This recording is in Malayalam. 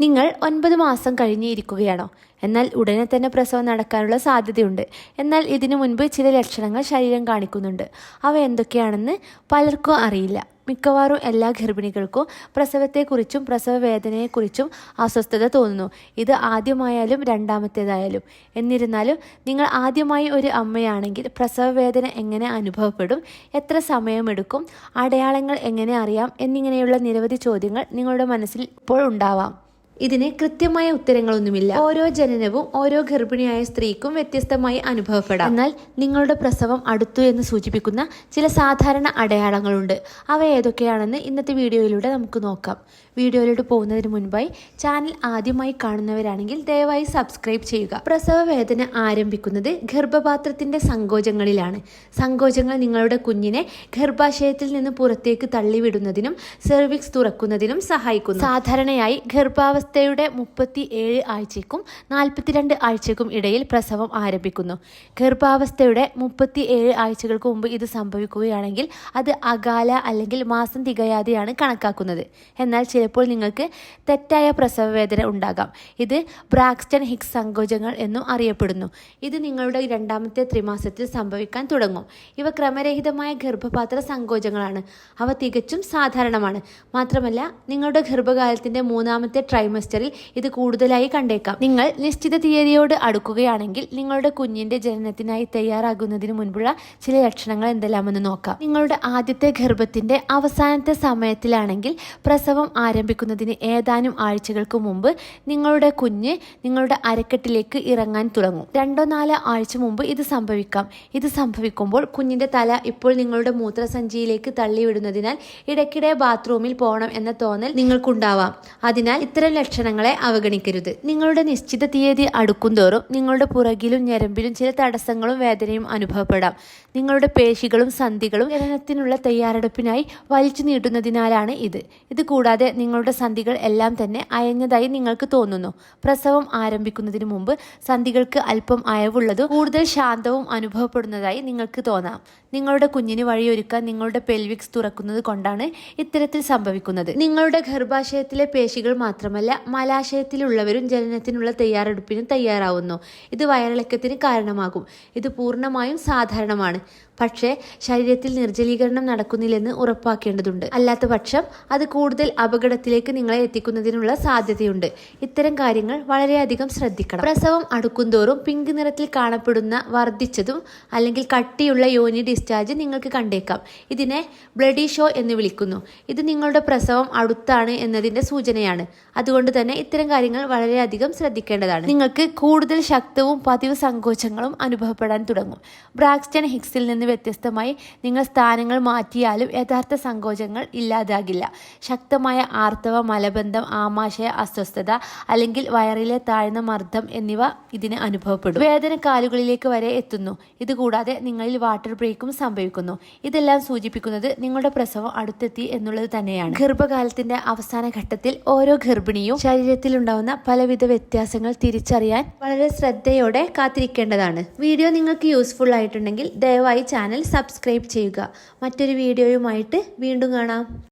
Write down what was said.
നിങ്ങൾ ഒൻപത് മാസം കഴിഞ്ഞിരിക്കുകയാണോ എന്നാൽ ഉടനെ തന്നെ പ്രസവം നടക്കാനുള്ള സാധ്യതയുണ്ട്. എന്നാൽ ഇതിനു മുൻപ് ചില ലക്ഷണങ്ങൾ ശരീരം കാണിക്കുന്നുണ്ട്. അവ എന്തൊക്കെയാണെന്ന് പലർക്കും അറിയില്ല. മിക്കവാറും എല്ലാ ഗർഭിണികൾക്കും പ്രസവത്തെക്കുറിച്ചും പ്രസവ വേദനയെക്കുറിച്ചും അസ്വസ്ഥത തോന്നുന്നു. ഇത് ആദ്യമായാലും രണ്ടാമത്തേതായാലും. എന്നിരുന്നാലും നിങ്ങൾ ആദ്യമായി ഒരു അമ്മയാണെങ്കിൽ പ്രസവ വേദന എങ്ങനെ അനുഭവപ്പെടും? എത്ര സമയമെടുക്കും? അടയാളങ്ങൾ എങ്ങനെ അറിയാം? എന്നിങ്ങനെയുള്ള നിരവധി ചോദ്യങ്ങൾ നിങ്ങളുടെ മനസ്സിൽ ഇപ്പോൾ ഉണ്ടാവാം. ഇതിന് കൃത്യമായ ഉത്തരങ്ങളൊന്നുമില്ല. ഓരോ ജനനവും ഓരോ ഗർഭിണിയായ സ്ത്രീക്കും വ്യത്യസ്തമായി അനുഭവപ്പെടാം. എന്നാൽ നിങ്ങളുടെ പ്രസവം അടുത്തു എന്ന് സൂചിപ്പിക്കുന്ന ചില സാധാരണ അടയാളങ്ങളുണ്ട്. അവ ഏതൊക്കെയാണെന്ന് ഇന്നത്തെ വീഡിയോയിലൂടെ നമുക്ക് നോക്കാം. വീഡിയോയിലൂടെ പോകുന്നതിന് മുൻപായി ചാനൽ ആദ്യമായി കാണുന്നവരാണെങ്കിൽ ദയവായി സബ്സ്ക്രൈബ് ചെയ്യുക. പ്രസവ വേദന ആരംഭിക്കുന്നത് ഗർഭപാത്രത്തിന്റെ സങ്കോചങ്ങളിലാണ്. സങ്കോചങ്ങൾ നിങ്ങളുടെ കുഞ്ഞിനെ ഗർഭാശയത്തിൽ നിന്ന് പുറത്തേക്ക് തള്ളിവിടുന്നതിനും സെർവിക്സ് തുറക്കുന്നതിനും സഹായിക്കുന്നു. സാധാരണയായി ഗർഭാവസ്ഥയുടെ മുപ്പത്തി ഏഴ് ആഴ്ചയ്ക്കും നാൽപ്പത്തിരണ്ട് ആഴ്ചയ്ക്കും ഇടയിൽ പ്രസവം ആരംഭിക്കുന്നു. ഗർഭാവസ്ഥയുടെ മുപ്പത്തി ഏഴ് ആഴ്ചകൾക്ക് മുമ്പ് ഇത് സംഭവിക്കുകയാണെങ്കിൽ അത് അകാല അല്ലെങ്കിൽ മാസം തികയാതെയാണ് കണക്കാക്കുന്നത്. എന്നാൽ ചിലപ്പോൾ നിങ്ങൾക്ക് തെറ്റായ പ്രസവ വേദന ഉണ്ടാകാം. ഇത് ബ്രാക്സ്റ്റൺ ഹിക്സ് സങ്കോചങ്ങൾ എന്നും അറിയപ്പെടുന്നു. ഇത് നിങ്ങളുടെ രണ്ടാമത്തെ ത്രിമാസത്തിൽ സംഭവിക്കാൻ തുടങ്ങും. ഇവ ക്രമരഹിതമായ ഗർഭപാത്ര സങ്കോചങ്ങളാണ്. അവ തികച്ചും സാധാരണമാണ്. മാത്രമല്ല നിങ്ങളുടെ ഗർഭകാലത്തിന്റെ മൂന്നാമത്തെ ട്രൈമസ്റ്ററിൽ ഇത് കൂടുതലായി കണ്ടേക്കാം. നിങ്ങൾ നിശ്ചിത തീയതിയോട് അടുക്കുകയാണെങ്കിൽ നിങ്ങളുടെ കുഞ്ഞിന്റെ ജനനത്തിനായി തയ്യാറാകുന്നതിന് മുൻപുള്ള ചില ലക്ഷണങ്ങൾ എന്തെല്ലാമെന്ന് നോക്കാം. നിങ്ങളുടെ ആദ്യത്തെ ഗർഭത്തിന്റെ അവസാനത്തെ സമയത്തിലാണെങ്കിൽ പ്രസവം ആരംഭിക്കുന്നതിന് ഏതാനും ആഴ്ചകൾക്ക് മുമ്പ് നിങ്ങളുടെ കുഞ്ഞ് നിങ്ങളുടെ അരക്കെട്ടിലേക്ക് ഇറങ്ങാൻ തുടങ്ങും. രണ്ടോ നാലോ ആഴ്ച മുമ്പ് ഇത് സംഭവിക്കാം. ഇത് സംഭവിക്കുമ്പോൾ കുഞ്ഞിന്റെ തല ഇപ്പോൾ നിങ്ങളുടെ മൂത്രസഞ്ചിയിലേക്ക് തള്ളിവിടുന്നതിനാൽ ഇടയ്ക്കിടെ ബാത്റൂമിൽ പോകണം എന്ന തോന്നൽ നിങ്ങൾക്കുണ്ടാവാം. അതിനാൽ ഇത്തരം ലക്ഷണങ്ങളെ അവഗണിക്കരുത്. നിങ്ങളുടെ നിശ്ചിത തീയതി അടുക്കുന്തോറും നിങ്ങളുടെ പുറകിലും ഞരമ്പിലും ചില തടസ്സങ്ങളും വേദനയും അനുഭവപ്പെടാം. നിങ്ങളുടെ പേശികളും സന്ധികളും ജനനത്തിനുള്ള തയ്യാറെടുപ്പിനായി വലിച്ചു നീട്ടുന്നതിനാലാണ് ഇത്. ഇത് കൂടാതെ നിങ്ങളുടെ സന്ധികൾ എല്ലാം തന്നെ അയഞ്ഞതായി നിങ്ങൾക്ക് തോന്നുന്നു. പ്രസവം ആരംഭിക്കുന്നതിന് മുമ്പ് സന്ധികൾക്ക് അല്പം അയവുള്ളതും കൂടുതൽ ശാന്തവും അനുഭവപ്പെടുന്നതായി നിങ്ങൾക്ക് തോന്നാം. നിങ്ങളുടെ കുഞ്ഞിന് വഴിയൊരുക്കാൻ നിങ്ങളുടെ പെൽവിക്സ് തുറക്കുന്നത് കൊണ്ടാണ് ഇത്തരത്തിൽ സംഭവിക്കുന്നത്. നിങ്ങളുടെ ഗർഭാശയത്തിലെ പേശികൾ മാത്രമല്ല മലാശയത്തിലുള്ളവരും ജനനത്തിനുള്ള തയ്യാറെടുപ്പിന് തയ്യാറാവുന്നു. ഇത് വയറിളക്കത്തിന് കാരണമാകും. ഇത് പൂർണമായും സാധാരണമാണ്. പക്ഷേ ശരീരത്തിൽ നിർജലീകരണം നടക്കുന്നില്ലെന്ന് ഉറപ്പാക്കേണ്ടതുണ്ട്. അല്ലാത്ത പക്ഷം അത് കൂടുതൽ അപകടത്തിലേക്ക് നിങ്ങളെ എത്തിക്കുന്നതിനുള്ള സാധ്യതയുണ്ട്. ഇത്തരം കാര്യങ്ങൾ വളരെയധികം ശ്രദ്ധിക്കണം. പ്രസവം അടുക്കുന്തോറും പിങ്ക് നിറത്തിൽ കാണപ്പെടുന്ന വർദ്ധിച്ചതും അല്ലെങ്കിൽ കട്ടിയുള്ള യോനി ഡിസ്ചാർജ് നിങ്ങൾക്ക് കണ്ടേക്കാം. ഇതിനെ ബ്ലഡി ഷോ എന്ന് വിളിക്കുന്നു. ഇത് നിങ്ങളുടെ പ്രസവം അടുത്താണ് എന്നതിന്റെ സൂചനയാണ്. അതുകൊണ്ട് തന്നെ ഇത്തരം കാര്യങ്ങൾ വളരെയധികം ശ്രദ്ധിക്കേണ്ടതാണ്. നിങ്ങൾക്ക് കൂടുതൽ ശക്തവും പതിവ് സങ്കോചങ്ങളും അനുഭവപ്പെടാൻ തുടങ്ങും. ബ്രാക്സ്റ്റൺ ഹിക്സിൽ നിന്ന് വ്യത്യസ്തമായി നിങ്ങൾ സ്ഥാനങ്ങൾ മാറ്റിയാലും യഥാർത്ഥ സങ്കോചങ്ങൾ ഇല്ലാതാകില്ല. ശക്തമായ ആർത്തവ മലബന്ധം ആമാശയ അസ്വസ്ഥത അല്ലെങ്കിൽ വയറിലെ താഴ്ന്ന മർദ്ദം എന്നിവ ഇതിന് അനുഭവപ്പെടും. വേദന കാലുകളിലേക്ക് വരെ എത്തുന്നു. ഇതുകൂടാതെ നിങ്ങളിൽ വാട്ടർ ബ്രേക്കും സംഭവിക്കുന്നു. ഇതെല്ലാം സൂചിപ്പിക്കുന്നത് നിങ്ങളുടെ പ്രസവം അടുത്തെത്തി എന്നുള്ളത് തന്നെയാണ്. ഗർഭകാലത്തിന്റെ അവസാന ഘട്ടത്തിൽ ഓരോ ഗർഭിണിയും ശരീരത്തിൽ ഉണ്ടാവുന്ന പലവിധ വ്യത്യാസങ്ങൾ തിരിച്ചറിയാൻ വളരെ ശ്രദ്ധയോടെ കാത്തിരിക്കേണ്ടതാണ്. വീഡിയോ നിങ്ങൾക്ക് യൂസ്ഫുൾ ആയിട്ടുണ്ടെങ്കിൽ ദയവായി ചാനൽ സബ്സ്ക്രൈബ് ചെയ്യുക. മറ്റൊരു വീഡിയോയുമായിട്ട് വീണ്ടും കാണാം.